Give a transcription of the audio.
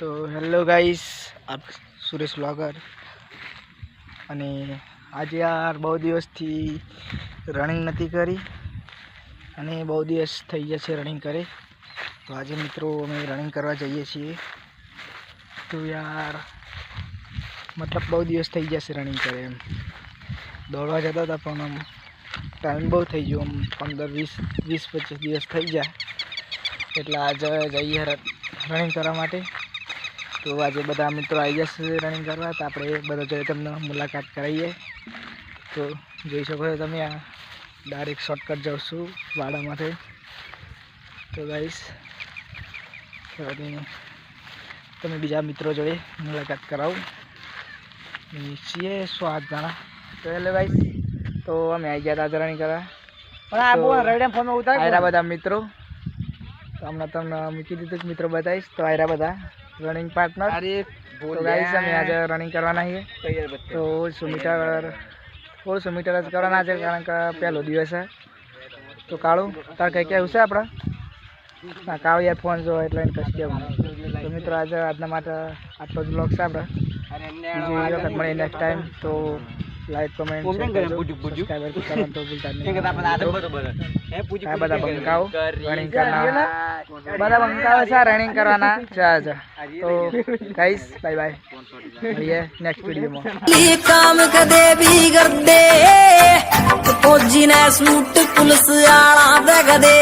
તો hello guys, આપ Suresh blogger. અને આજે યાર બહુ દિવસથી રનિંગ નથી કરી અને બહુ દિવસ થઈ જશે રનિંગ કરે. તો આજે મિત્રો અમે રનિંગ કરવા જઈએ છીએ. તો યાર, મતલબ બહુ દિવસ થઈ જશે રનિંગ કરે એમ. દોડવા જતા હતા પણ આમ ટાઈમ બહુ થઈ ગયો, આમ પંદર, વીસ વીસ પચીસ દિવસ થઈ જાય. એટલે આજે જઈએ રનિંગ કરવા માટે. તો આજે બધા મિત્રો આવી જશે રનિંગ કરવા તો આપણે બધા જોડે તમને મુલાકાત કરાવીએ તો જોઈ શકો છો તમે આ ડાયરેક્ટ શોર્ટકટ છું વાડામાંથી તો ગાઈસ તમે બીજા મિત્રો જોડે મુલાકાત કરાવો. છીએ સો આઠ જણા તો એટલે ગાઈસ તો અમે આવી ગયા હતા રનિંગ કરવા. આયરા બધા મિત્રો. તો હમણાં તમને મૂકી દીધું મિત્રો બતાવીશ. તો આયરા બધા. રનિંગ પાર્ટનર તો ગાઈસ અમે આજે રનિંગ કરવાના છીએ. તો સો મીટર સોળસો મીટર જ કરવાના છે કારણ કે પહેલો દિવસ છે. તો કાળું તાર કંઈ કહેવું છે આપણે? ના કાળું યાર ફોન જો એટલે એને કશું કહેવું. તો મિત્રો આજે આજના માટે આટલો જ બ્લોગ છે આપણે. બીજી વખત મળીએ નેક્સ્ટ ટાઈમ તો લાઈક કમેન્ટ કોમેન્ટ કરે, બુજુક, બુજુક. સબસ્ક્રાઈબર કરવાનું તો ભૂલતા નહીં આ આ બધા બંકાઓ રનિંગ કરવાના બધા બંકાઓ છે રનિંગ કરવાના જા જા તો ગાઈસ બાય બાય મળીએ નેક્સ્ટ વિડીયોમાં ली काम कदे भी कर दे फौजी ने सूट पुलिस आला दे कदे